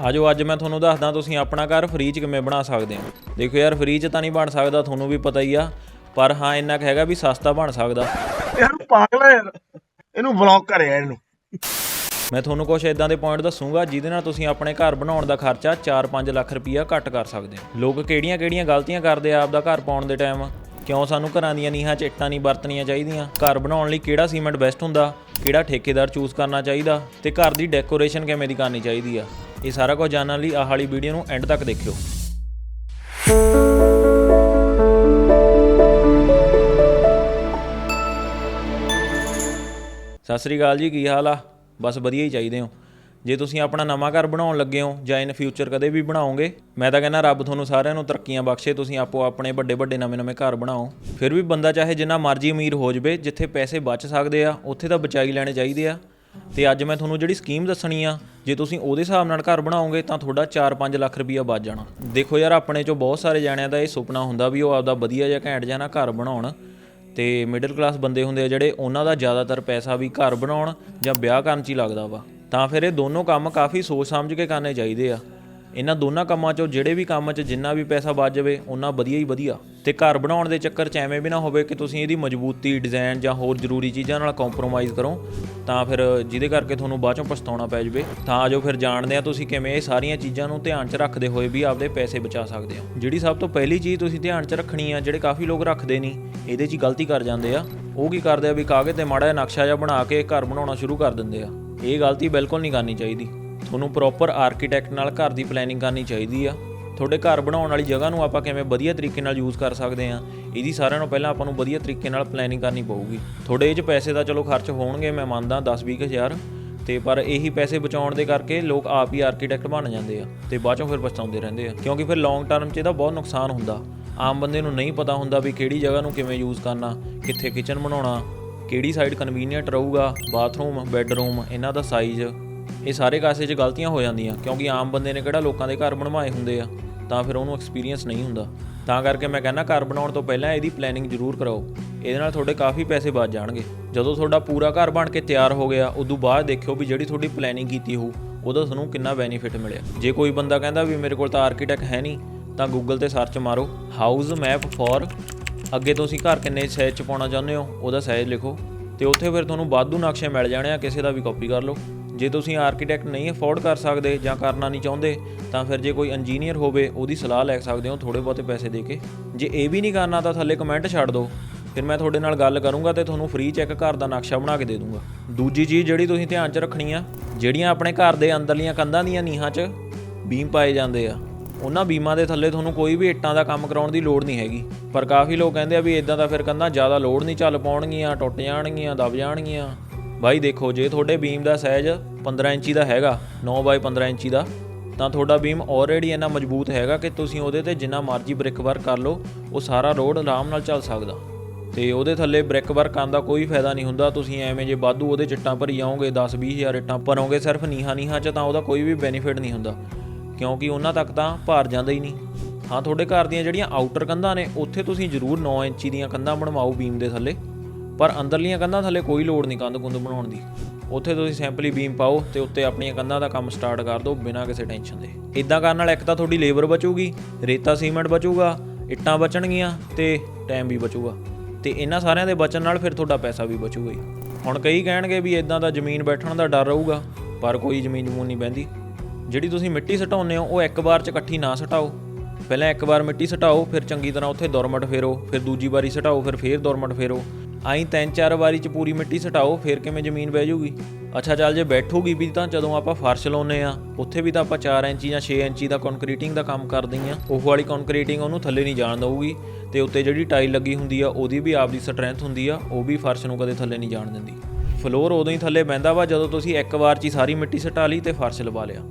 ਆਜੋ ਅੱਜ ਮੈਂ ਤੁਹਾਨੂੰ ਦੱਸਦਾ ਤੁਸੀਂ ਆਪਣਾ ਘਰ ਫ੍ਰੀ ਚ ਕਿਵੇਂ ਬਣਾ ਸਕਦੇ ਹੋ। ਦੇਖੋ ਯਾਰ ਫ੍ਰੀ ਚ ਤਾਂ ਨਹੀਂ ਬਣ ਸਕਦਾ ਤੁਹਾਨੂੰ ਵੀ ਪਤਾ ਹੀ ਆ। ਪਰ ਹਾਂ ਇੰਨਾ ਕੁ ਹੈਗਾ ਵੀ ਸਸਤਾ ਬਣ ਸਕਦਾ। ਯਾਰ ਪਾਗਲ ਹੈ ਯਾਰ। ਇਹਨੂੰ ਬਲੌਕ ਕਰਿਆ ਇਹਨੂੰ। ਮੈਂ ਤੁਹਾਨੂੰ ਕੁਝ ਇਦਾਂ ਦੇ ਪੁਆਇੰਟ ਦੱਸੂਗਾ ਜਿਹਦੇ ਨਾਲ ਤੁਸੀਂ ਆਪਣੇ ਘਰ ਬਣਾਉਣ ਦਾ ਖਰਚਾ 4-5 ਲੱਖ ਰੁਪਈਆ ਘੱਟ ਕਰ ਸਕਦੇ ਹੋ। ਲੋਕ ਕਿਹੜੀਆਂ-ਕਿਹੜੀਆਂ ਗਲਤੀਆਂ ਕਰਦੇ ਆ ਆਪਦਾ ਘਰ ਪਾਉਣ ਦੇ ਟਾਈਮ ਕਿਉਂ ਸਾਨੂੰ ਘਰਾਂ ਦੀਆਂ ਨੀਹਾਂ 'ਚ ਇੱਟਾਂ ਨਹੀਂ ਵਰਤਣੀਆਂ ਚਾਹੀਦੀਆਂ? ਘਰ ਬਣਾਉਣ ਲਈ ਕਿਹੜਾ ਸੀਮੈਂਟ ਬੈਸਟ ਹੁੰਦਾ? ਕਿਹੜਾ ਠੇਕੇਦਾਰ ਚੂਜ਼ ਕਰਨਾ ਚਾਹੀਦਾ? ਤੇ ਘਰ ਦੀ ਡੈਕੋਰੇਸ਼ਨ ਕਿਵੇਂ ਦੀ ਕਰਨੀ ਚਾਹੀਦੀ ਆ? ਇਹ ਸਾਰਾ ਕੁਝ ਜਾਣਨ ਲਈ ਆਹ ਵਾਲੀ ਵੀਡੀਓ ਨੂੰ ਐਂਡ ਤੱਕ ਦੇਖਿਓ। ਸਤਿ ਸ੍ਰੀ ਅਕਾਲ ਜੀ, ਕੀ ਹਾਲ ਆ? ਬਸ ਵਧੀਆ ਹੀ ਚਾਹੀਦੇ ਹੋ। ਜੇ ਤੁਸੀਂ ਆਪਣਾ ਨਵਾਂ ਘਰ ਬਣਾਉਣ ਲੱਗੇ ਹੋ ਜਾਂ ਇਨ ਫਿਊਚਰ ਕਦੇ ਵੀ ਬਣਾਓਗੇ, ਮੈਂ ਤਾਂ ਕਹਿੰਦਾ ਰੱਬ ਤੁਹਾਨੂੰ ਸਾਰਿਆਂ ਨੂੰ ਤਰੱਕੀਆਂ ਬਖਸ਼ੇ, ਤੁਸੀਂ ਆਪੋ ਆਪਣੇ ਵੱਡੇ ਵੱਡੇ ਨਵੇਂ ਨਵੇਂ ਘਰ ਬਣਾਓ। ਫਿਰ ਵੀ ਬੰਦਾ ਚਾਹੇ ਜਿੰਨਾ ਮਰਜ਼ੀ ਅਮੀਰ ਹੋ ਜਵੇ, ਜਿੱਥੇ ਪੈਸੇ ਬਚ ਸਕਦੇ ਆ, ਉੱਥੇ ਤਾਂ ਬਚਾਈ ਲੈਣੇ ਚਾਹੀਦੇ ਆ। ਤੇ ਅੱਜ ਮੈਂ ਤੁਹਾਨੂੰ ਜਿਹੜੀ ਸਕੀਮ ਦੱਸਣੀ ਆ, ਜੇ ਤੁਸੀਂ ਉਹਦੇ ਹਿਸਾਬ ਨਾਲ ਘਰ ਬਣਾਓਗੇ, ਤਾਂ ਤੁਹਾਡਾ 4-5 ਲੱਖ ਰੁਪਈਆ ਬਚ ਜਾਣਾ। ਦੇਖੋ ਯਾਰ, ਆਪਣੇ ਚੋਂ ਬਹੁਤ ਸਾਰੇ ਜਾਣਿਆਂ ਦਾ ਇਹ ਸੁਪਨਾ ਹੁੰਦਾ ਵੀ ਉਹ ਆਪਦਾ ਵਧੀਆ ਜਿਹਾ ਘੈਂਟ ਜਿਹਾ ਨਾ ਘਰ ਬਣਾਉਣ। ਤੇ ਮਿਡਲ ਕਲਾਸ ਬੰਦੇ ਹੁੰਦੇ ਆ ਜਿਹੜੇ ਉਹਨਾਂ ਦਾ ਜ਼ਿਆਦਾਤਰ ਪੈਸਾ ਵੀ ਘਰ ਬਣਾਉਣ ਜਾਂ ਵਿਆਹ ਕਰਨ 'ਚ ਹੀ ਲੱਗਦਾ ਵਾ। ਤਾਂ ਫਿਰ ਇਹ ਦੋਨੋਂ ਕੰਮ ਕਾਫੀ ਸੋਚ ਸਮਝ ਕੇ ਕਰਨੇ ਚਾਹੀਦੇ ਆ। ਇਹਨਾਂ ਦੋਨਾਂ ਕੰਮਾਂ 'ਚੋਂ ਜਿਹੜੇ ਵੀ ਕੰਮ 'ਚ ਜਿੰਨਾ ਵੀ ਪੈਸਾ ਬਚ ਜਾਵੇ ਉਹਨਾਂ ਵਧੀਆ ਹੀ ਵਧੀਆ। ਤੇ ਘਰ ਬਣਾਉਣ ਦੇ ਚੱਕਰ 'ਚ ਐਵੇਂ ਵੀ ਨਾ ਹੋਵੇ ਕਿ ਤੁਸੀਂ ਇਹਦੀ ਮਜ਼ਬੂਤੀ ਡਿਜ਼ਾਈਨ ਜਾਂ ਹੋਰ ਜ਼ਰੂਰੀ ਚੀਜ਼ਾਂ ਨਾਲ ਕੰਪਰੋਮਾਈਜ਼ ਕਰੋ, ਤਾਂ ਫਿਰ ਜਿਹਦੇ ਕਰਕੇ ਤੁਹਾਨੂੰ ਬਾਅਦ 'ਚੋਂ ਪਛਤਾਉਣਾ ਪੈ ਜਾਵੇ। ਤਾਂ ਜੋ ਫਿਰ ਜਾਣਦੇ ਆ ਤੁਸੀਂ ਕਿਵੇਂ ਇਹ ਸਾਰੀਆਂ ਚੀਜ਼ਾਂ ਨੂੰ ਧਿਆਨ 'ਚ ਰੱਖਦੇ ਹੋਏ ਵੀ ਆਪਦੇ ਪੈਸੇ ਬਚਾ ਸਕਦੇ ਹੋ ਜਿਹੜੀ ਸਭ ਤੋਂ ਪਹਿਲੀ ਚੀਜ਼ ਤੁਸੀਂ ਧਿਆਨ 'ਚ ਰੱਖਣੀ ਆ, ਜਿਹੜੇ ਕਾਫੀ ਲੋਕ ਰੱਖਦੇ ਨਹੀਂ ਇਹਦੇ 'ਚ ਹੀ ਗਲਤੀ ਕਰ ਜਾਂਦੇ ਆ। ਉਹ ਕੀ ਕਰਦੇ ਆ ਵੀ ਕਾਗਜ਼ ਤੇ ਮਾੜਾ ਜਿਹਾ ਨਕਸ਼ਾ ਜਿਹਾ ਬਣਾ ਕੇ ਘਰ ਬਣਾਉਣਾ ਸ਼ੁਰੂ ਕਰ ਦਿੰਦੇ ਆ। ਇਹ ਗਲਤੀ ਬਿਲਕੁਲ ਨਹੀਂ ਕਰਨੀ ਚਾਹੀਦੀ। ਤੁਹਾਨੂੰ ਪ੍ਰੋਪਰ ਆਰਕੀਟੈਕਟ ਨਾਲ ਘਰ ਦੀ ਪਲੈਨਿੰਗ ਕਰਨੀ ਚਾਹੀਦੀ ਆ। ਤੁਹਾਡੇ ਘਰ ਬਣਾਉਣ ਵਾਲੀ ਜਗ੍ਹਾ ਨੂੰ ਆਪਾਂ ਕਿਵੇਂ ਵਧੀਆ ਤਰੀਕੇ ਨਾਲ ਯੂਜ਼ ਕਰ ਸਕਦੇ ਆ, ਇਹਦੀ ਸਾਰਿਆਂ ਨੂੰ ਪਹਿਲਾਂ ਆਪਾਂ ਨੂੰ ਵਧੀਆ ਤਰੀਕੇ ਨਾਲ ਪਲੈਨਿੰਗ ਕਰਨੀ ਪਊਗੀ। ਤੁਹਾਡੇ ਇਹ 'ਚ ਪੈਸੇ ਤਾਂ ਚਲੋ ਖਰਚ ਹੋਣਗੇ, ਮੈਂ ਮੰਨਦਾ 10-20 ਹਜ਼ਾਰ, ਤੇ ਪਰ ਇਹੀ ਪੈਸੇ ਬਚਾਉਣ ਦੇ ਕਰਕੇ ਲੋਕ ਆਪ ਹੀ ਆਰਕੀਟੈਕਟ ਬਣ ਜਾਂਦੇ ਆ, ਤੇ ਬਾਅਦ ਚੋਂ ਫਿਰ ਪਛਤਾਉਂਦੇ ਰਹਿੰਦੇ ਆ। ਕਿਉਂਕਿ ਫਿਰ ਲੌਂਗ ਟਰਮ 'ਚ ਇਹਦਾ ਬਹੁਤ ਨੁਕਸਾਨ ਹੁੰਦਾ। ਆਮ ਬੰਦੇ ਨੂੰ ਨਹੀਂ ਪਤਾ ਹੁੰਦਾ ਵੀ ਕਿਹੜੀ ਜਗ੍ਹਾ ਨੂੰ ਕਿਵੇਂ ਯੂਜ਼ ਕਰਨਾ, ਕਿੱਥੇ ਕਿਚਨ ਬਣਾਉਣਾ, ਕਿਹੜੀ ਸਾਈਡ ਕਨਵੀਨੀਅੰਟ ਰਹੂਗਾ ਬਾਥਰੂਮ ਬੈੱਡਰੂਮ ਇਹਨਾਂ ਦਾ ਸਾਈਜ਼ ਇਹ ਸਾਰੇ ਕਾਸੇ 'ਚ ਗਲਤੀਆਂ ਹੋ ਜਾਂਦੀਆਂ, ਕਿਉਂਕਿ ਆਮ ਬੰਦੇ ਨੇ ਕਿਹੜਾ ਲੋਕਾਂ ਦੇ ਘਰ ਬਣਵਾਏ ਹੁੰਦੇ ਆ? ਤਾਂ ਫਿਰ ਉਹਨੂੰ ਐਕਸਪੀਰੀਅੰਸ ਨਹੀਂ ਹੁੰਦਾ। ਤਾਂ ਕਰਕੇ ਮੈਂ ਕਹਿੰਦਾ ਘਰ ਬਣਾਉਣ ਤੋਂ ਪਹਿਲਾਂ ਇਹਦੀ ਪਲੈਨਿੰਗ ਜ਼ਰੂਰ ਕਰਾਓ। ਇਹਦੇ ਨਾਲ ਤੁਹਾਡੇ ਕਾਫੀ ਪੈਸੇ ਬਚ ਜਾਣਗੇ। ਜਦੋਂ ਤੁਹਾਡਾ ਪੂਰਾ ਘਰ ਬਣ ਕੇ ਤਿਆਰ ਹੋ ਗਿਆ, ਉਦੋਂ ਬਾਅਦ ਦੇਖਿਓ ਵੀ ਜਿਹੜੀ ਤੁਹਾਡੀ ਪਲੈਨਿੰਗ ਕੀਤੀ ਹੋਊ, ਉਹਦਾ ਤੁਹਾਨੂੰ ਕਿੰਨਾ ਬੈਨੀਫਿਟ ਮਿਲਿਆ। ਜੇ ਕੋਈ ਬੰਦਾ ਕਹਿੰਦਾ ਵੀ ਮੇਰੇ ਕੋਲ ਤਾਂ ਆਰਕੀਟੈਕਟ ਹੈ ਨਹੀਂ, ਤਾਂ ਗੂਗਲ ਤੇ ਸਰਚ ਮਾਰੋ ਹਾਊਸ ਮੈਪ ਫॉर ਅੱਗੇ ਤੁਸੀਂ ਘਰ ਕਿੰਨੇ ਸਾਈਜ਼ ਚ ਪਾਉਣਾ ਚਾਹੁੰਦੇ ਹੋ, ਉਹਦਾ ਸਾਈਜ਼ ਲਿਖੋ। ਤੇ ਉੱਥੇ ਫਿਰ ਤੁਹਾਨੂੰ ਵਾਧੂ ਨਕਸ਼ੇ ਮਿਲ ਜਾਣੇ ਆ, ਕਿਸੇ ਦਾ ਵੀ ਕਾਪੀ ਕਰ ਲਓ। ਜੇ ਤੁਸੀਂ ਆਰਕੀਟੈਕਟ ਨਹੀਂ ਅਫੋਰਡ ਕਰ ਸਕਦੇ ਜਾਂ ਕਰਨਾ ਨਹੀਂ ਚਾਹੁੰਦੇ, ਤਾਂ ਫਿਰ ਜੇ ਕੋਈ ਇੰਜੀਨੀਅਰ ਹੋਵੇ, ਉਹਦੀ ਸਲਾਹ ਲੈ ਸਕਦੇ ਹੋ ਥੋੜੇ ਬਹੁਤੇ ਪੈਸੇ ਦੇ ਕੇ। ਜੇ ਇਹ ਵੀ ਨਹੀਂ ਕਰਨਾ, ਤਾਂ ਥੱਲੇ ਕਮੈਂਟ ਛੱਡ ਦਿਓ। ਫਿਰ ਮੈਂ ਤੁਹਾਡੇ ਨਾਲ ਗੱਲ ਕਰੂੰਗਾ ਤੇ ਤੁਹਾਨੂੰ ਫ੍ਰੀ ਚੈੱਕ ਘਰ ਦਾ ਨਕਸ਼ਾ ਬਣਾ ਕੇ ਦੇ ਦੂੰਗਾ। ਦੂਜੀ ਚੀਜ਼ ਜਿਹੜੀ ਤੁਸੀਂ ਧਿਆਨ 'ਚ ਰੱਖਣੀ ਆ, ਜਿਹੜੀਆਂ ਆਪਣੇ ਘਰ ਦੇ ਅੰਦਰਲੀਆਂ ਕੰਧਾਂ ਦੀਆਂ ਨੀਹਾਂ 'ਚ ਬੀਮ ਪਾਏ ਜਾਂਦੇ ਆ, ਉਹਨਾਂ ਬੀਮਾਂ ਦੇ ਥੱਲੇ ਤੁਹਾਨੂੰ ਕੋਈ ਵੀ ਇੱਟਾਂ ਦਾ ਕੰਮ ਕਰਾਉਣ ਦੀ ਲੋੜ ਨਹੀਂ ਹੈਗੀ। ਪਰ ਕਾਫੀ ਲੋਕ ਕਹਿੰਦੇ ਆ ਵੀ ਇਦਾਂ ਦਾ ਫਿਰ ਕੰਧਾਂ ਜ਼ਿਆਦਾ ਲੋਡ ਨਹੀਂ, ਚੱਲ ਪਾਉਣਗੀਆਂ, ਟੁੱਟ ਜਾਣਗੀਆਂ, ਦਬ ਜਾਣਗੀਆਂ। ਬਾਈ ਦੇਖੋ, ਜੇ ਤੁਹਾਡੇ ਬੀਮ ਦਾ ਸਾਈਜ਼ 15 ਇੰਚੀ ਦਾ ਹੈਗਾ 9 ਬਾਈ 15 ਇੰਚੀ ਦਾ, ਤਾਂ ਤੁਹਾਡਾ ਬੀਮ ਆਲਰੇਡੀ ਇੰਨਾ ਮਜ਼ਬੂਤ ਹੈਗਾ ਕਿ ਤੁਸੀਂ ਉਹਦੇ ਤੇ ਜਿੰਨਾ ਮਰਜ਼ੀ ਬ੍ਰਿਕ ਵਰਕ ਕਰ ਲਓ, ਉਹ ਸਾਰਾ ਰੋਡ ਆਰਾਮ ਨਾਲ ਚੱਲ ਸਕਦਾ। ਤੇ ਉਹਦੇ ਥੱਲੇ ਬ੍ਰਿਕ ਵਰਕ ਕਰਨ ਦਾ ਕੋਈ ਫਾਇਦਾ ਨਹੀਂ ਹੁੰਦਾ, ਤੁਸੀਂ ਐਵੇਂ ਜੇ ਵਾਧੂ ਉਹਦੇ ਚਿੱਟਾਂ ਭਰੀ ਜਾਓਗੇ 10 20 ਹਜ਼ਾਰ ਇੱਟਾਂ ਭਰੋਗੇ, ਸਿਰਫ ਨੀਹਾਂ ਨੀਹਾਂ 'ਚ ਤਾਂ ਉਹਦਾ ਕੋਈ ਵੀ ਬੈਨੀਫਿਟ ਨਹੀਂ ਹੁੰਦਾ। ਕਿਉਂਕਿ ਉਹਨਾਂ ਤੱਕ ਤਾਂ ਭਾਰ ਜਾਂਦਾ ਹੀ ਨਹੀਂ। ਹਾਂ, ਤੁਹਾਡੇ ਘਰ ਦੀਆਂ ਜਿਹੜੀਆਂ ਆਊਟਰ ਕੰਧਾਂ ਨੇ, ਉੱਥੇ ਤੁਸੀਂ ਜ਼ਰੂਰ 9 ਇੰਚੀ ਦੀਆਂ ਕੰਧਾਂ ਬਣਵਾਓ ਬੀਮ ਦੇ ਥੱਲੇ। ਪਰ ਅੰਦਰਲੀਆਂ ਕੰਧਾਂ ਥੱਲੇ ਕੋਈ ਲੋੜ ਨਹੀਂ ਕੰਧ ਕੁੰਧ ਬਣਾਉਣ ਦੀ। ਉੱਥੇ ਤੁਸੀਂ ਸੈਂਪਲੀ ਬੀਮ ਪਾਓ ਤੇ ਉੱਤੇ ਆਪਣੀਆਂ ਕੰਧਾਂ ਦਾ ਕੰਮ ਸਟਾਰਟ ਕਰ ਦਿਓ ਬਿਨਾਂ ਕਿਸੇ ਟੈਨਸ਼ਨ ਦੇ। ਇਦਾਂ ਕਰਨ ਨਾਲ ਇੱਕ ਤਾਂ ਤੁਹਾਡੀ ਲੇਬਰ ਬਚੂਗੀ, ਰੇਤਾ, ਸੀਮੈਂਟ ਬਚੂਗਾ, ਇੱਟਾਂ ਬਚਣਗੀਆਂ ਤੇ ਟਾਈਮ ਵੀ ਬਚੂਗਾ। ਤੇ ਇਹਨਾਂ ਸਾਰਿਆਂ ਦੇ ਬਚਣ ਨਾਲ ਫਿਰ ਤੁਹਾਡਾ ਪੈਸਾ ਵੀ ਬਚੂਗਾ ਹੁਣ ਕਈ ਕਹਿਣਗੇ ਵੀ ਇਦਾਂ ਦਾ ਜ਼ਮੀਨ ਬੈਠਣ ਦਾ ਡਰ ਰਹੂਗਾ, ਪਰ ਕੋਈ ਜ਼ਮੀਨ ਜਮੂਨ ਨਹੀਂ ਬਹਿੰਦੀ। ਜਿਹੜੀ ਤੁਸੀਂ ਮਿੱਟੀ ਸਟਾਉਂਦੇ ਹੋ, ਉਹ ਇੱਕ ਵਾਰ ਚ ਇਕੱਠੀ ਨਾ ਸਟਾਓ। ਪਹਿਲਾਂ ਇੱਕ ਵਾਰ ਮਿੱਟੀ ਸਟਾਓ, ਫਿਰ ਚੰਗੀ ਤਰ੍ਹਾਂ ਉੱਥੇ ਦੁਰਮਟ ਫੇਰੋ, ਫਿਰ ਦੂਜੀ ਵਾਰੀ ਸਟਾਓ, ਫਿਰ ਫੇਰ ਦੁਰਮਟ ਫੇਰੋ। ਆਈ ਤਿੰਨ ਚਾਰ ਵਾਰੀ ਚ ਪੂਰੀ ਮਿੱਟੀ ਸਟਾਓ, ਫਿਰ ਕਿਵੇਂ ਜ਼ਮੀਨ ਬਹਿ ਜਾਊਗੀ ਅੱਛਾ, ਚੱਲ ਜੇ ਬੈਠੂਗੀ ਵੀ ਤਾਂ ਜਦੋਂ ਆਪਾਂ ਫਰਸ਼ ਲਾਉਨੇ ਆ, ਉੱਥੇ ਵੀ ਤਾਂ ਆਪਾਂ 4 ਇੰਚੀ ਜਾਂ 6 ਇੰਚੀ ਦਾ ਕੰਕਰੀਟਿੰਗ ਦਾ ਕੰਮ ਕਰਦੇ ਆ। ਉਹ ਵਾਲੀ ਕੰਕਰੀਟਿੰਗ ਉਹਨੂੰ ਥੱਲੇ ਨਹੀਂ ਜਾਣ ਦਊਗੀ, ਤੇ ਉੱਤੇ ਜਿਹੜੀ ਟਾਈਲ ਲੱਗੀ ਹੁੰਦੀ ਆ, ਉਹਦੀ ਵੀ ਆਪਦੀ ਸਟਰੈਂਥ ਹੁੰਦੀ ਆ, ਉਹ ਵੀ ਫਰਸ਼ ਨੂੰ ਕਦੇ ਥੱਲੇ ਨਹੀਂ ਜਾਣ ਦਿੰਦੀ। ਫਲੋਰ ਉਦੋਂ ਹੀ ਥੱਲੇ ਬਹਿੰਦਾ ਵਾ, ਜਦੋਂ ਤੁਸੀਂ ਇੱਕ ਵਾਰ ਚ ਹੀ ਸਾਰੀ ਮਿੱਟੀ ਸਟਾ ਲਈ ਤੇ ਫਰਸ਼ ਲਵਾ ਲਿਆ।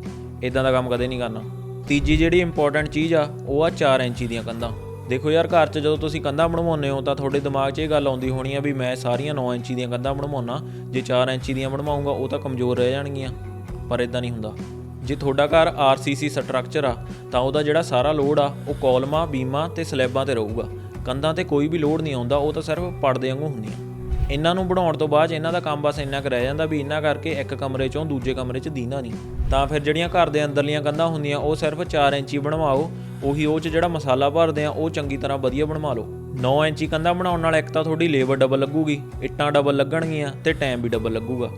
ਇਦਾਂ ਦਾ ਕੰਮ ਕਦੇ ਨਹੀਂ ਕਰਨਾ। ਤੀਜੀ ਜਿਹੜੀ ਇੰਪੋਰਟੈਂਟ ਚੀਜ਼ ਆ, ਉਹ ਆ 4 ਇੰਚੀ ਦੀਆਂ ਕੰਧਾਂ। ਦੇਖੋ ਯਾਰ, ਘਰ 'ਚ ਜਦੋਂ ਤੁਸੀਂ ਕੰਧਾਂ ਬਣਵਾਉਂਦੇ ਹੋ ਤਾਂ ਤੁਹਾਡੇ ਦਿਮਾਗ 'ਚ ਇਹ ਗੱਲ ਆਉਂਦੀ ਹੋਣੀ ਆ ਵੀ ਮੈਂ ਸਾਰੀਆਂ 9 ਇੰਚੀ ਦੀਆਂ ਕੰਧਾਂ ਬਣਵਾਉਣਾ। ਜੇ 4 ਇੰਚੀ ਦੀਆਂ ਬਣਵਾਉਂਗਾ, ਉਹ ਤਾਂ ਕਮਜ਼ੋਰ ਰਹਿ ਜਾਣਗੀਆਂ। ਪਰ ਇਦਾਂ ਨਹੀਂ ਹੁੰਦਾ। ਜੇ ਤੁਹਾਡਾ ਘਰ ਆਰਸੀਸੀ ਸਟਰਕਚਰ ਆ, ਤਾਂ ਉਹਦਾ ਜਿਹੜਾ ਸਾਰਾ ਲੋਡ ਆ, ਉਹ ਕੌਲਮਾਂ, ਬੀਮਾਂ ਤੇ ਸਲੈਬਾਂ ਤੇ ਰਹੂਗਾ। ਕੰਧਾਂ ਤੇ ਕੋਈ ਵੀ ਲੋਡ ਨਹੀਂ ਆਉਂਦਾ, ਉਹ ਤਾਂ ਸਿਰਫ ਪਰਦੇ ਵਾਂਗੂ ਹੁੰਦੀਆਂ। ਇਹਨਾਂ ਨੂੰ ਬਣਾਉਣ ਤੋਂ ਬਾਅਦ 'ਚ ਇਹਨਾਂ ਦਾ ਕੰਮ ਬਸ ਇੰਨਾ ਕੁ ਰਹਿ ਜਾਂਦਾ ਵੀ ਇਹਨਾਂ ਕਰਕੇ ਇੱਕ ਕਮਰੇ ਚੋਂ ਦੂਜੇ ਕਮਰੇ 'ਚ ਦੀਂਦਾ ਨਹੀਂ। ਤਾਂ ਫਿਰ ਜਿਹੜੀਆਂ ਘਰ ਦੇ ਅੰਦਰਲੀਆਂ ਕੰਧਾਂ ਹੁੰਦੀਆਂ, ਉਹ ਸਿਰਫ 4 ਇੰਚੀ ਬਣਵਾਓ, ਉਹੀ ਉਹ 'ਚ ਜਿਹੜਾ ਮਸਾਲਾ ਭਰਦੇ ਆ, ਉਹ ਚੰਗੀ ਤਰ੍ਹਾਂ ਵਧੀਆ ਬਣਵਾ ਲਓ। 9 ਇੰਚੀ ਕੰਧਾਂ ਬਣਾਉਣ ਨਾਲ ਇੱਕ ਤਾਂ ਤੁਹਾਡੀ ਲੇਬਰ ਡਬਲ ਲੱਗੂਗੀ, ਇੱਟਾਂ ਡਬਲ ਲੱਗਣਗੀਆਂ ਤੇ ਟਾਈਮ ਵੀ ਡਬਲ ਲੱਗੂਗਾ।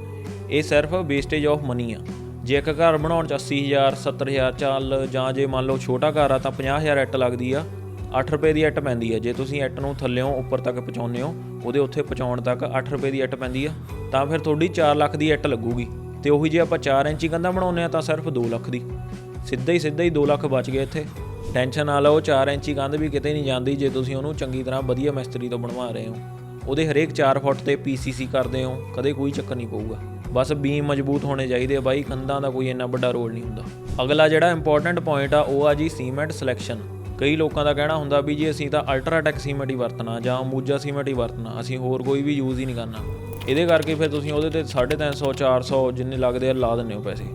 ਇਹ ਸਿਰਫ ਵੇਸਟੇਜ ਆਫ ਮਨੀ ਆ। ਜੇ ਇੱਕ ਘਰ ਬਣਾਉਣ ਚ 80000 70000 ਚੱਲ, ਜਾਂ ਜੇ ਮੰਨ ਲਓ ਛੋਟਾ ਘਰ ਆ, ਤਾਂ 50000 ਇੱਟ ਲੱਗਦੀ ਆ। 8 ਰੁਪਏ ਦੀ ਇੱਟ ਪੈਂਦੀ ਹੈ ਜੇ ਤੁਸੀਂ ਇੱਟ ਨੂੰ ਥੱਲਿਓਂ ਉੱਪਰ ਤੱਕ ਪਹੁੰਚਾਉਂਦੇ ਹੋ, ਉਹਦੇ ਉੱਥੇ ਪਹੁੰਚਾਉਣ ਤੱਕ 8 ਰੁਪਏ ਦੀ ਇੱਟ ਪੈਂਦੀ ਆ। ਤਾਂ ਫਿਰ ਤੁਹਾਡੀ 4 ਲੱਖ ਦੀ ਇੱਟ ਲੱਗੂਗੀ। ਤੇ ਉਹੀ ਜੇ ਆਪਾਂ 4 ਇੰਚੀ ਕੰਧਾਂ ਬਣਾਉਂਦੇ ਆ, ਤਾਂ ਸਿਰਫ 2 ਲੱਖ ਦੀ। ਸਿੱਧਾ ਹੀ ਸਿੱਧਾ ਹੀ 2 ਲੱਖ ਬਚ ਗਏ ਇੱਥੇ। ਟੈਨਸ਼ਨ ਨਾ ਲਓ 4 ਇੰਚੀ ਕੰਧ ਵੀ ਕਿਤੇ ਨਹੀਂ ਜਾਂਦੀ ਜੇ ਤੁਸੀਂ ਉਹਨੂੰ ਚੰਗੀ ਤਰ੍ਹਾਂ ਵਧੀਆ ਮਿਸਤਰੀ ਤੋਂ ਬਣਵਾ ਰਹੇ ਹੋ। ਉਹਦੇ ਹਰੇਕ 4 ਫੁੱਟ ਤੇ ਪੀਸੀਸੀ ਕਰਦੇ ਹੋ, ਕਦੇ ਕੋਈ ਚੱਕਰ ਨਹੀਂ ਪਊਗਾ। ਬਸ ਬੀਮ ਮਜ਼ਬੂਤ ਹੋਣੇ ਚਾਹੀਦੇ ਆ ਬਾਈ, ਕੰਧਾਂ ਦਾ ਕੋਈ ਇੰਨਾ ਵੱਡਾ ਰੋਲ ਨਹੀਂ ਹੁੰਦਾ। ਅਗਲਾ ਜਿਹੜਾ ਇੰਪੋਰਟੈਂਟ ਪੁਆਇੰਟ ਆ, ਉਹ ਆ ਜੀ ਸੀਮੈਂਟ ਸਿਲੈਕਸ਼ਨ ਕਈ ਲੋਕਾਂ ਦਾ ਕਹਿਣਾ ਹੁੰਦਾ ਵੀ ਜੀ ਅਸੀਂ ਤਾਂ ਅਲਟਰਾਟੈਕ ਸੀਮੈਂਟ ਹੀ ਵਰਤਣਾ ਜਾਂ ਅੰਬੂਜਾ ਸੀਮੈਂਟ ਹੀ ਵਰਤਣਾ, ਅਸੀਂ ਹੋਰ ਕੋਈ ਵੀ ਯੂਜ਼ ਹੀ ਨਹੀਂ ਕਰਨਾ। ਇਹਦੇ ਕਰਕੇ ਫਿਰ ਤੁਸੀਂ ਉਹਦੇ ਤੇ 350 400 ਜਿੰਨੇ ਲੱਗਦੇ ਆ ਲਾ ਦਿੰਦੇ ਹੋ ਪੈਸੇ।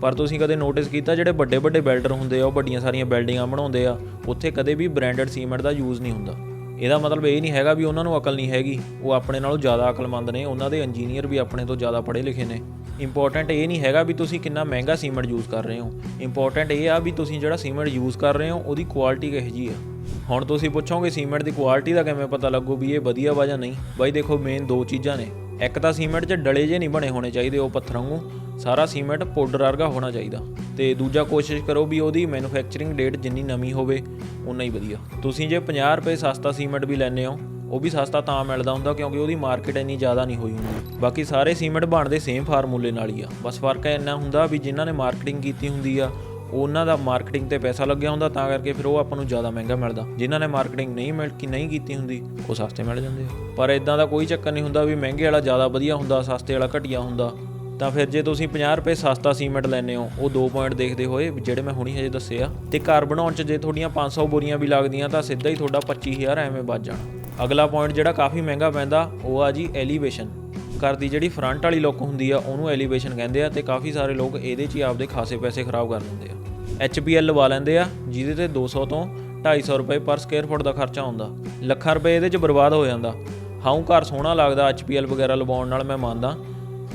ਪਰ ਤੁਸੀਂ ਕਦੇ ਨੋਟਿਸ ਕੀਤਾ ਜਿਹੜੇ ਵੱਡੇ ਵੱਡੇ ਬਿਲਡਰ ਹੁੰਦੇ ਆ, ਉਹ ਵੱਡੀਆਂ ਸਾਰੀਆਂ ਬਿਲਡਿੰਗਾਂ ਬਣਾਉਂਦੇ ਆ, ਉੱਥੇ ਕਦੇ ਵੀ ਬ੍ਰਾਂਡਡ ਸੀਮੈਂਟ ਦਾ ਯੂਜ਼ ਨਹੀਂ ਹੁੰਦਾ। ਇਹਦਾ ਮਤਲਬ ਇਹ ਨਹੀਂ ਹੈਗਾ ਵੀ ਉਹਨਾਂ ਨੂੰ ਅਕਲ ਨਹੀਂ ਹੈਗੀ, ਉਹ ਆਪਣੇ ਨਾਲੋਂ ਜ਼ਿਆਦਾ ਅਕਲਮੰਦ ਨੇ, ਉਹਨਾਂ ਦੇ ਇੰਜੀਨੀਅਰ ਵੀ ਆਪਣੇ ਤੋਂ ਜ਼ਿਆਦਾ ਪੜ੍ਹੇ ਲਿਖੇ ਨੇ। ਇੰਪੋਰਟੈਂਟ ਇਹ ਨਹੀਂ ਹੈਗਾ ਵੀ ਤੁਸੀਂ ਕਿੰਨਾ ਮਹਿੰਗਾ ਸੀਮੈਂਟ ਯੂਜ਼ ਕਰ ਰਹੇ ਹੋ। ਇੰਪੋਰਟੈਂਟ ਇਹ ਆ ਵੀ ਤੁਸੀਂ ਜਿਹੜਾ ਸੀਮੈਂਟ ਯੂਜ਼ ਕਰ ਰਹੇ ਹੋ, ਉਹਦੀ ਕੁਆਲਿਟੀ ਕਿਹੋ ਜੀ ਆ। ਹੁਣ ਤੁਸੀਂ ਪੁੱਛੋਗੇ ਸੀਮੈਂਟ ਦੀ ਕੁਆਲਿਟੀ ਦਾ ਕਿਵੇਂ ਪਤਾ ਲੱਗੂ ਵੀ ਇਹ ਵਧੀਆ ਵਾ ਜਾਂ ਨਹੀਂ? ਬਾਈ ਦੇਖੋ ਮੇਨ ਦੋ ਚੀਜ਼ਾਂ ਨੇ। ਇੱਕ ਤਾਂ ਸੀਮੈਂਟ 'ਚ ਡਲੇ ਜੇ ਨਹੀਂ ਬਣੇ ਹੋਣੇ ਚਾਹੀਦੇ ਉਹ ਪੱਥਰਾਂ ਨੂੰ ਸਾਰਾ ਸੀਮੈਂਟ ਪਾਊਡਰ ਵਰਗਾ ਹੋਣਾ ਚਾਹੀਦਾ। ਤੇ ਦੂਜਾ ਕੋਸ਼ਿਸ਼ ਕਰੋ ਵੀ ਉਹਦੀ ਮੈਨੂਫੈਕਚਰਿੰਗ ਡੇਟ ਜਿੰਨੀ ਨਵੀਂ ਹੋਵੇ ਉਨਾ ਹੀ ਵਧੀਆ। ਤੁਸੀਂ ਜੇ 50 ਰੁਪਏ ਸਸਤਾ ਸੀਮੈਂਟ ਵੀ ਲੈਨੇ ਹੋ ਉਹ ਵੀ ਸਸਤਾ ਤਾਂ ਮਿਲਦਾ ਹੁੰਦਾ ਕਿਉਂਕਿ ਉਹਦੀ ਮਾਰਕੀਟ ਇੰਨੀ ਜ਼ਿਆਦਾ ਨਹੀਂ ਹੋਈ ਹੁੰਦੀ। ਬਾਕੀ ਸਾਰੇ ਸੀਮੈਂਟ ਬਣਦੇ ਸੇਮ ਫਾਰਮੂਲੇ ਨਾਲ ਹੀ ਆ। ਬਸ ਫ਼ਰਕ ਇੰਨਾ ਹੁੰਦਾ ਵੀ ਜਿਨ੍ਹਾਂ ਨੇ ਮਾਰਕੀਟਿੰਗ ਕੀਤੀ ਹੁੰਦੀ ਆ, ਉਹਨਾਂ ਦਾ ਮਾਰਕੀਟਿੰਗ ਤੇ ਪੈਸਾ ਲੱਗਿਆ ਹੁੰਦਾ ਤਾਂ ਕਰਕੇ ਫਿਰ ਉਹ ਆਪਾਂ ਨੂੰ ਜ਼ਿਆਦਾ ਮਹਿੰਗਾ ਮਿਲਦਾ। ਜਿਨ੍ਹਾਂ ਨੇ ਮਾਰਕੀਟਿੰਗ ਨਹੀਂ ਮਿਲ ਕੀ ਨਹੀਂ ਕੀਤੀ ਹੁੰਦੀ, ਉਹ ਸਸਤੇ ਮਿਲ ਜਾਂਦੇ ਆ। ਪਰ ਇਦਾਂ ਦਾ ਕੋਈ ਚੱਕਰ ਨਹੀਂ ਹੁੰਦਾ ਵੀ ਮਹਿੰਗੇ ਵਾਲਾ ਜ਼ਿਆਦਾ ਵਧੀਆ ਹੁੰਦਾ, ਸਸਤੇ ਵਾਲਾ ਘਟੀਆ ਹੁੰਦਾ। ਤਾਂ ਫਿਰ ਜੇ ਤੁਸੀਂ 50 ਰੁਪਏ ਸਸਤਾ ਸੀਮੈਂਟ ਲੈਨੇ ਹੋ, ਉਹ ਦੋ ਪੁਆਇੰਟ ਦੇਖਦੇ ਹੋਏ ਜਿਹੜੇ ਮੈਂ ਹੁਣੀ ਹਜੇ ਦੱਸੇ ਆ, ਤੇ ਘਰ ਬਣਾਉਣ 'ਚ ਜੇ ਤੁਹਾਡੀਆਂ 500 ਬੋਰੀਆਂ ਵੀ ਲੱਗਦੀਆਂ ਤਾਂ ਸਿੱਧਾ ਹੀ ਤੁਹਾਡਾ 25000 ਐਵੇਂ ਬਚ ਜਾਣਾ। ਅਗਲਾ ਪੁਆਇੰਟ ਜਿਹੜਾ ਕਾਫੀ ਮਹਿੰਗਾ ਪੈਂਦਾ, ਉਹ ਆ ਜੀ ਐਲੀਵੇਸ਼ਨ ਘਰ ਦੀ ਜਿਹੜੀ ਫਰੰਟ ਵਾਲੀ ਲੁੱਕ ਹੁੰਦੀ ਆ, ਉਹਨੂੰ ਐਲੀਵੇਸ਼ਨ ਕਹਿੰਦੇ ਆ ਤੇ ਕਾਫੀ ਸਾਰੇ ਲੋਕ ਇਹਦੇ 'ਚ ਹੀ ਆਪਦੇ ਖਾਸੇ ਪੈਸੇ ਖਰਾਬ ਕਰ ਲੈਂਦੇ ਆ। ਐਚਪੀਐਲ ਲਵਾ ਲੈਂਦੇ ਆ, ਜਿਹਦੇ ਤੇ 200 ਤੋਂ 250 ਰੁਪਏ ਪਰ ਸਕੁਅਰ ਫੁੱਟ ਦਾ ਖਰਚਾ ਆਉਂਦਾ। ਲੱਖਾਂ ਰੁਪਏ ਇਹਦੇ 'ਚ ਬਰਬਾਦ ਹੋ ਜਾਂਦਾ। ਹਾਉ ਘਰ ਸੋਹਣਾ ਲੱਗਦਾ ਐਚਪੀਐਲ ਵਗੈਰਾ ਲਵਾਉਣ ਨਾਲ ਮੈਂ ਮੰਨਦਾ,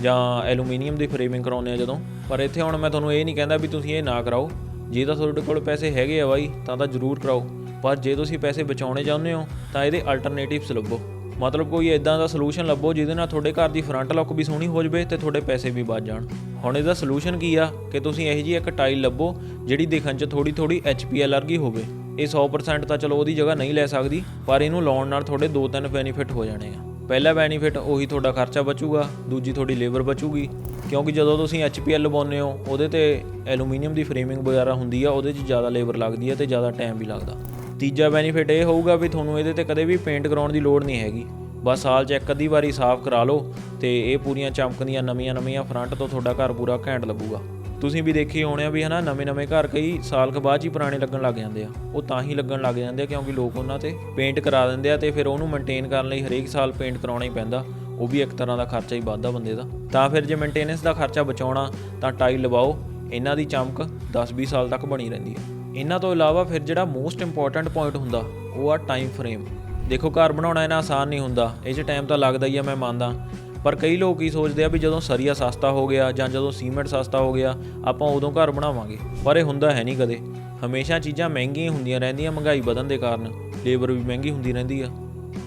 ਜਾਂ ਐਲੂਮੀਨੀਅਮ ਦੀ ਫਰੇਮਿੰਗ ਕਰਾਉਂਦੇ ਆ ਜਦੋਂ। ਪਰ ਇੱਥੇ ਹੁਣ ਮੈਂ ਤੁਹਾਨੂੰ ਇਹ ਨਹੀਂ ਕਹਿੰਦਾ ਵੀ ਤੁਸੀਂ ਇਹ ਨਾ ਕਰਾਓ। ਜੇ ਤਾਂ ਤੁਹਾਡੇ ਕੋਲ ਪੈਸੇ ਹੈਗੇ ਆ ਬਾਈ, ਤਾਂ ਤਾਂ ਜ਼ਰੂਰ ਕਰਾਓ। ਪਰ ਜੇ ਤੁਸੀਂ ਪੈਸੇ ਬਚਾਉਣੇ ਚਾਹੁੰਦੇ ਹੋ, ਤਾਂ ਇਹਦੇ ਅਲਟਰਨੇਟਿਵਸ ਲੱਭੋ। ਮਤਲਬ ਕੋਈ ਇਦਾਂ ਦਾ ਸੋਲੂਸ਼ਨ ਲੱਭੋ ਜਿਹਦੇ ਨਾਲ ਤੁਹਾਡੇ ਘਰ ਦੀ ਫਰੰਟ ਲੁੱਕ ਵੀ ਸੋਹਣੀ ਹੋ ਜਾਵੇ ਤੇ ਤੁਹਾਡੇ ਪੈਸੇ ਵੀ ਬਚ ਜਾਣ। ਹੁਣ ਇਹਦਾ ਸੋਲੂਸ਼ਨ ਕੀ ਆ ਕਿ ਤੁਸੀਂ ਇਹੋ ਜਿਹੀ ਇੱਕ ਟਾਈਲ ਲੱਭੋ ਜਿਹੜੀ ਦੇਖਣ 'ਚ ਥੋੜੀ ਥੋੜੀ HPL ਵਰਗੀ ਹੋਵੇ। ਇਹ 100% ਤਾਂ ਚਲੋ ਉਹਦੀ ਜਗ੍ਹਾ ਨਹੀਂ ਲੈ ਸਕਦੀ, ਪਰ ਇਹਨੂੰ ਲਾਉਣ ਨਾਲ ਤੁਹਾਡੇ ਦੋ ਤਿੰਨ ਬੈਨੀਫਿਟ ਹੋ ਜਾਣੇ ਆ। ਪਹਿਲਾ ਬੈਨੀਫਿਟ ਉਹੀ ਤੁਹਾਡਾ ਖਰਚਾ ਬਚੂਗਾ, ਦੂਜੀ ਤੁਹਾਡੀ ਲੇਬਰ ਬਚੂਗੀ। ਕਿਉਂਕਿ ਜਦੋਂ ਤੁਸੀਂ HPL ਲਵਾਉਂਦੇ ਹੋ, ਉਹਦੇ ਤੇ ਐਲੂਮੀਨੀਅਮ ਦੀ ਫਰੇਮਿੰਗ ਵਗੈਰਾ ਹੁੰਦੀ ਆ, ਉਹਦੇ 'ਚ ਜ਼ਿਆਦਾ ਲੇਬਰ ਲੱਗਦੀ ਹੈ ਤੇ ਜ਼ਿਆਦਾ ਟਾਈਮ ਵੀ ਲੱਗਦਾ। ਤੀਜਾ ਬੈਨੀਫਿਟ ਇਹ ਹੋਊਗਾ ਵੀ ਤੁਹਾਨੂੰ ਇਹਦੇ ਤੇ ਕਦੇ ਵੀ ਪੇਂਟ ਕਰਾਉਣ ਦੀ ਲੋੜ ਨਹੀਂ ਹੈਗੀ। ਬਸ ਸਾਲ 'ਚ ਇੱਕ ਅੱਧੀ ਵਾਰੀ ਸਾਫ਼ ਕਰਾ ਲਓ ਤੇ ਇਹ ਪੂਰੀਆਂ ਚਮਕਦੀਆਂ ਨਵੀਆਂ-ਨਵੀਆਂ ਫਰੰਟ ਤੋਂ ਤੁਹਾਡਾ ਘਰ ਪੂਰਾ ਘੈਂਟ ਲੱਗੂਗਾ। ਤੁਸੀਂ ਵੀ ਦੇਖੀ ਹੋਣੇ ਆ ਵੀ ਹਨਾ ਨਵੇਂ-ਨਵੇਂ ਘਰ ਕਈ ਸਾਲ ਕੁ ਬਾਅਦ 'ਚ ਹੀ ਪੁਰਾਣੇ ਲੱਗਣ ਲੱਗ ਜਾਂਦੇ ਆ। ਉਹ ਤਾਂ ਹੀ ਲੱਗਣ ਲੱਗ ਜਾਂਦੇ ਆ ਕਿਉਂਕਿ ਲੋਕ ਉਹਨਾਂ ਤੇ ਪੇਂਟ ਕਰਾ ਦਿੰਦੇ ਆ ਤੇ ਫਿਰ ਉਹਨੂੰ ਮੇਨਟੇਨ ਕਰਨ ਲਈ ਹਰੇਕ ਸਾਲ ਪੇਂਟ ਕਰਾਉਣਾ ਹੀ ਪੈਂਦਾ। ਉਹ ਵੀ ਇੱਕ ਤਰ੍ਹਾਂ ਦਾ ਖਰਚਾ ਹੀ ਵੱਧਦਾ ਬੰਦੇ ਦਾ। ਤਾਂ ਫਿਰ ਜੇ ਮੇਨਟੇਨੈਂਸ ਦਾ ਖਰਚਾ ਬਚਾਉਣਾ ਤਾਂ ਟਾਈਲ ਲਵਾਓ। ਇਹਨਾਂ ਦੀ ਚਮਕ 10-20 ਸਾਲ ਤੱਕ ਬਣੀ ਰਹਿੰਦੀ ਹੈ ਇਹਨਾਂ ਤੋਂ ਇਲਾਵਾ ਫਿਰ ਜਿਹੜਾ ਮੋਸਟ ਇੰਪੋਰਟੈਂਟ ਪੁਆਇੰਟ ਹੁੰਦਾ, ਉਹ ਆ ਟਾਈਮ ਫਰੇਮ ਦੇਖੋ, ਘਰ ਬਣਾਉਣਾ ਇਹਨਾਂ ਆਸਾਨ ਨਹੀਂ ਹੁੰਦਾ। ਇਹ 'ਚ ਟਾਈਮ ਤਾਂ ਲੱਗਦਾ ਹੀ ਆ, ਮੈਂ ਮੰਨਦਾ। ਪਰ ਕਈ ਲੋਕ ਕੀ ਸੋਚਦੇ ਆ ਵੀ ਜਦੋਂ ਸਰੀਆ ਸਸਤਾ ਹੋ ਗਿਆ ਜਾਂ ਜਦੋਂ ਸੀਮੈਂਟ ਸਸਤਾ ਹੋ ਗਿਆ, ਆਪਾਂ ਉਦੋਂ ਘਰ ਬਣਾਵਾਂਗੇ। ਪਰ ਇਹ ਹੁੰਦਾ ਹੈ ਨਹੀਂ ਕਦੇ। ਹਮੇਸ਼ਾ ਚੀਜ਼ਾਂ ਮਹਿੰਗੀਆਂ ਹੁੰਦੀਆਂ ਰਹਿੰਦੀਆਂ, ਮਹਿੰਗਾਈ ਵਧਣ ਦੇ ਕਾਰਨ। ਲੇਬਰ ਵੀ ਮਹਿੰਗੀ ਹੁੰਦੀ ਰਹਿੰਦੀ ਆ।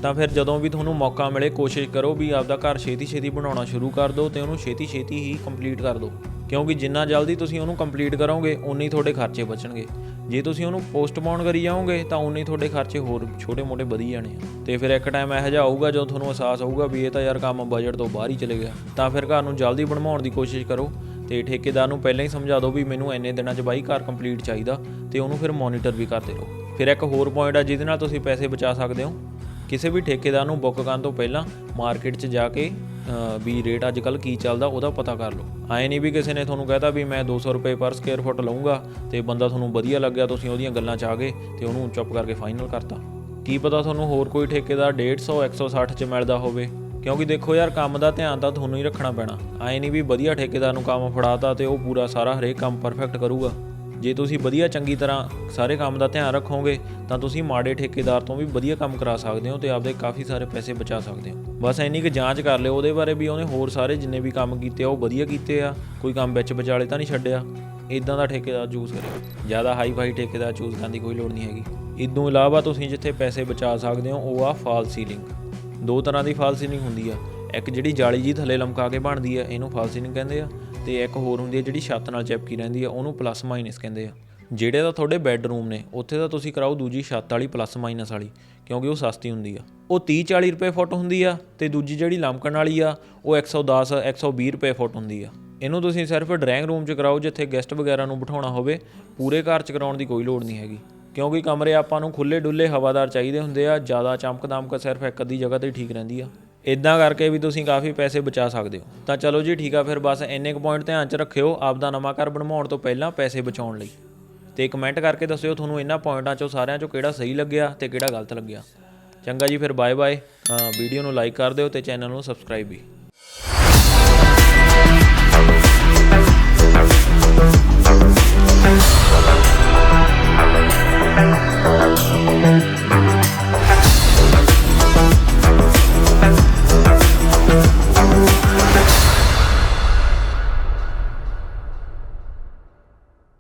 ਤਾਂ ਫਿਰ ਜਦੋਂ ਵੀ ਤੁਹਾਨੂੰ ਮੌਕਾ ਮਿਲੇ, ਕੋਸ਼ਿਸ਼ ਕਰੋ ਵੀ ਆਪਦਾ ਘਰ ਛੇਤੀ ਛੇਤੀ ਬਣਾਉਣਾ ਸ਼ੁਰੂ ਕਰ ਦਿਓ ਤੇ ਉਹਨੂੰ ਛੇਤੀ ਛੇਤੀ ਹੀ ਕੰਪਲੀਟ ਕਰ ਦਿਓ। ਕਿਉਂਕਿ ਜਿੰਨਾ ਜਲਦੀ ਤੁਸੀਂ ਉਹਨੂੰ ਕੰਪਲੀਟ ਕਰੋਗੇ ਉਨੇ ਹੀ ਤੁਹਾਡੇ ਖਰਚੇ ਬਚਣਗੇ। ਜੇ ਤੁਸੀਂ ਉਹਨੂੰ ਪੋਸਟਪੋਨ ਕਰੀ ਜਾਓਗੇ, ਤਾਂ ਉਨੇ ਹੀ ਤੁਹਾਡੇ ਖਰਚੇ ਹੋਰ ਛੋਟੇ-ਮੋਟੇ ਵਧੀ ਜਾਣੇ ਆ। ਤੇ ਫਿਰ ਇੱਕ ਟਾਈਮ ਇਹੋ ਜਿਹਾ ਆਊਗਾ, ਜਦੋਂ ਤੁਹਾਨੂੰ ਅਹਿਸਾਸ ਹੋਊਗਾ ਵੀ ਇਹ ਤਾਂ ਯਾਰ ਕੰਮ ਬਜਟ ਤੋਂ ਬਾਹਰ ਹੀ ਚਲੇ ਗਿਆ। ਤਾਂ ਫਿਰ ਘਰ ਨੂੰ ਜਲਦੀ ਬਣਵਾਉਣ ਦੀ ਕੋਸ਼ਿਸ਼ ਕਰੋ ਤੇ ਠੇਕੇਦਾਰ ਨੂੰ ਪਹਿਲਾਂ ਹੀ ਸਮਝਾ ਦਿਓ ਵੀ ਮੈਨੂੰ ਇੰਨੇ ਦਿਨਾਂ 'ਚ ਬਾਈ ਘਰ ਕੰਪਲੀਟ ਚਾਹੀਦਾ ਤੇ ਉਹਨੂੰ ਫਿਰ ਮੋਨੀਟਰ ਵੀ ਕਰਦੇ ਰਹੋ। ਫਿਰ ਇੱਕ ਹੋਰ ਪੁਆਇੰਟ ਆ ਜਿਹਦੇ ਨਾਲ ਤੁਸੀਂ ਪੈਸੇ ਬਚਾ ਸਕਦੇ ਹੋ। ਕਿਸੇ ਵੀ ਠੇਕੇਦਾਰ ਨੂੰ ਬੁੱਕ ਕਰਨ ਤੋਂ ਪਹਿਲਾਂ ਮਾਰਕੀਟ 'ਚ ਜਾ ਕੇ ਵੀ ਰੇਟ ਅੱਜ ਕੱਲ ਕੀ ਚੱਲਦਾ ਉਹਦਾ ਪਤਾ ਕਰ ਲਓ। ਐ ਨਹੀਂ ਵੀ ਕਿਸੇ ਨੇ ਤੁਹਾਨੂੰ ਕਹਿਤਾ ਵੀ ਮੈਂ 200 ਰੁਪਏ ਪਰ ਸਕੁਅਰ ਫੁੱਟ ਲਵਾਂਗਾ ਤੇ ਬੰਦਾ ਤੁਹਾਨੂੰ ਵਧੀਆ ਲੱਗਿਆ, ਤੁਸੀਂ ਉਹਦੀਆਂ ਗੱਲਾਂ 'ਚ ਆ ਗਏ ਤੇ ਉਹਨੂੰ ਚੁੱਪ ਕਰਕੇ ਫਾਈਨਲ ਕਰਤਾ। ਕੀ ਪਤਾ ਤੁਹਾਨੂੰ ਹੋਰ ਕੋਈ ਠੇਕੇਦਾਰ 150 160 'ਚ ਮਿਲਦਾ ਹੋਵੇ। ਕਿਉਂਕਿ ਦੇਖੋ ਯਾਰ, ਕੰਮ ਦਾ ਧਿਆਨ ਤਾਂ ਤੁਹਾਨੂੰ ਹੀ ਰੱਖਣਾ ਪੈਣਾ। ਐ ਨਹੀਂ ਵੀ ਵਧੀਆ ਠੇਕੇਦਾਰ ਨੂੰ ਕੰਮ ਫੜਾਤਾ ਤੇ ਉਹ ਪੂਰਾ ਸਾਰਾ ਹਰੇਕ ਕੰਮ ਪਰਫੈਕਟ ਕਰੂਗਾ। ਜੇ ਤੁਸੀਂ ਵਧੀਆ ਚੰਗੀ ਤਰ੍ਹਾਂ ਸਾਰੇ ਕੰਮ ਦਾ ਧਿਆਨ ਰੱਖੋਗੇ, ਤਾਂ ਤੁਸੀਂ ਮਾੜੇ ਠੇਕੇਦਾਰ ਤੋਂ ਵੀ ਵਧੀਆ ਕੰਮ ਕਰਾ ਸਕਦੇ ਹੋ ਤੇ ਆਪਦੇ ਕਾਫੀ ਸਾਰੇ ਪੈਸੇ ਬਚਾ ਸਕਦੇ ਹੋ। ਬਸ ਇੰਨੀ ਕੁ ਜਾਂਚ ਕਰ ਲਿਓ, ਉਹਦੇ ਬਾਰੇ ਵੀ ਉਹਨੇ ਹੋਰ ਸਾਰੇ ਜਿੰਨੇ ਵੀ ਕੰਮ ਕੀਤੇ ਆ, ਉਹ ਵਧੀਆ ਕੀਤੇ ਆ। ਕੋਈ ਕੰਮ ਵਿੱਚ ਵਿਚਾਲੇ ਤਾਂ ਨਹੀਂ ਛੱਡਿਆ। ਇਦਾਂ ਦਾ ਠੇਕੇਦਾਰ ਚੂਜ਼ ਕਰਿਓ। ਜ਼ਿਆਦਾ ਹਾਈ ਫਾਈ ਠੇਕੇਦਾਰ ਚੂਜ਼ ਕਰਨ ਦੀ ਕੋਈ ਲੋੜ ਨਹੀਂ ਹੈਗੀ। ਇਦੋਂ ਇਲਾਵਾ ਤੁਸੀਂ ਜਿੱਥੇ ਪੈਸੇ ਬਚਾ ਸਕਦੇ ਹੋ, ਉਹ ਆ ਫਾਲ ਸੀਲਿੰਗ। ਦੋ ਤਰ੍ਹਾਂ ਦੀ ਫਾਲ ਸੀਲਿੰਗ ਹੁੰਦੀ ਆ। ਇੱਕ ਜਿਹੜੀ ਜਾਲੀ ਜੀ ਥੱਲੇ ਲਮਕਾ ਕੇ ਬਣਦੀ ਆ, ਇਹਨੂੰ ਫਾਲ ਸੀਲਿੰਗ ਕਹਿੰਦੇ ਆ। ਤੇ ਇੱਕ ਹੋਰ ਹੁੰਦੀ ਆ ਜਿਹੜੀ ਛੱਤ ਨਾਲ ਚਿਪਕੀ ਰਹਿੰਦੀ ਆ, ਉਹਨੂੰ ਪਲੱਸ ਮਾਈਨਸ ਕਹਿੰਦੇ ਆ। ਜਿਹੜੇ ਤਾਂ ਤੁਹਾਡੇ ਬੈੱਡਰੂਮ ਨੇ, ਉੱਥੇ ਤਾਂ ਤੁਸੀਂ ਕਰਾਓ ਦੂਜੀ ਛੱਤ ਵਾਲੀ ਪਲੱਸ ਮਾਈਨਸ ਵਾਲੀ, ਕਿਉਂਕਿ ਉਹ ਸਸਤੀ ਹੁੰਦੀ ਆ। ਉਹ 30 40 ਰੁਪਏ ਫੁੱਟ ਹੁੰਦੀ ਆ ਤੇ ਦੂਜੀ ਜਿਹੜੀ ਲਮਕਣ ਵਾਲੀ ਆ, ਉਹ 110 120 ਰੁਪਏ ਫੁੱਟ ਹੁੰਦੀ ਆ। ਇਹਨੂੰ ਤੁਸੀਂ ਸਿਰਫ ਡਰਾਇੰਗ ਰੂਮ 'ਚ ਕਰਾਓ, ਜਿੱਥੇ ਗੈਸਟ ਵਗੈਰਾ ਨੂੰ ਬਿਠਾਉਣਾ ਹੋਵੇ, ਪੂਰੇ ਘਰ 'ਚ ਕਰਾਉਣ ਦੀ ਕੋਈ ਲੋੜ ਨਹੀਂ ਹੈਗੀ। ਕਿਉਂਕਿ ਕਮਰੇ ਆਪਾਂ ਨੂੰ ਖੁੱਲੇ ਡੁੱਲੇ ਹਵਾਦਾਰ ਚਾਹੀਦੇ ਹੁੰਦੇ ਆ, ਜ਼ਿਆਦਾ ਚਮਕ ਦਮਕ ਸਿਰਫ ਇੱਕ ਅੱਧੀ ਜਗ੍ਹਾ ਤੇ ਠੀਕ ਰਹਿੰਦੀ ਆ। ਇਦਾਂ ਕਰਕੇ ਵੀ ਤੁਸੀਂ ਕਾਫੀ ਪੈਸੇ ਬਚਾ ਸਕਦੇ ਹੋ। ਤਾਂ ਚਲੋ ਜੀ, ਠੀਕ ਆ, ਫਿਰ ਬਸ ਇੰਨੇ ਕੁ ਪੁਆਇੰਟ ਧਿਆਨ 'ਚ ਰੱਖਿਓ ਆਪਦਾ ਨਵਾਂ ਘਰ ਬਣਵਾਉਣ ਤੋਂ ਪਹਿਲਾਂ ਪੈਸੇ ਬਚਾਉਣ ਲਈ। ਤੇ ਕਮੈਂਟ ਕਰਕੇ ਦੱਸਿਓ ਤੁਹਾਨੂੰ ਇਹਨਾਂ ਪੁਆਇੰਟਾਂ 'ਚੋਂ ਸਾਰਿਆਂ 'ਚੋਂ ਕਿਹੜਾ ਸਹੀ ਲੱਗਿਆ ਤੇ ਕਿਹੜਾ ਗਲਤ ਲੱਗਿਆ। ਚੰਗਾ ਜੀ, ਫਿਰ ਬਾਏ ਬਾਏ ਵੀਡੀਓ ਨੂੰ ਲਾਈਕ ਕਰ ਦਿਓ ਤੇ ਚੈਨਲ ਨੂੰ ਸਬਸਕ੍ਰਾਈਬ ਵੀ।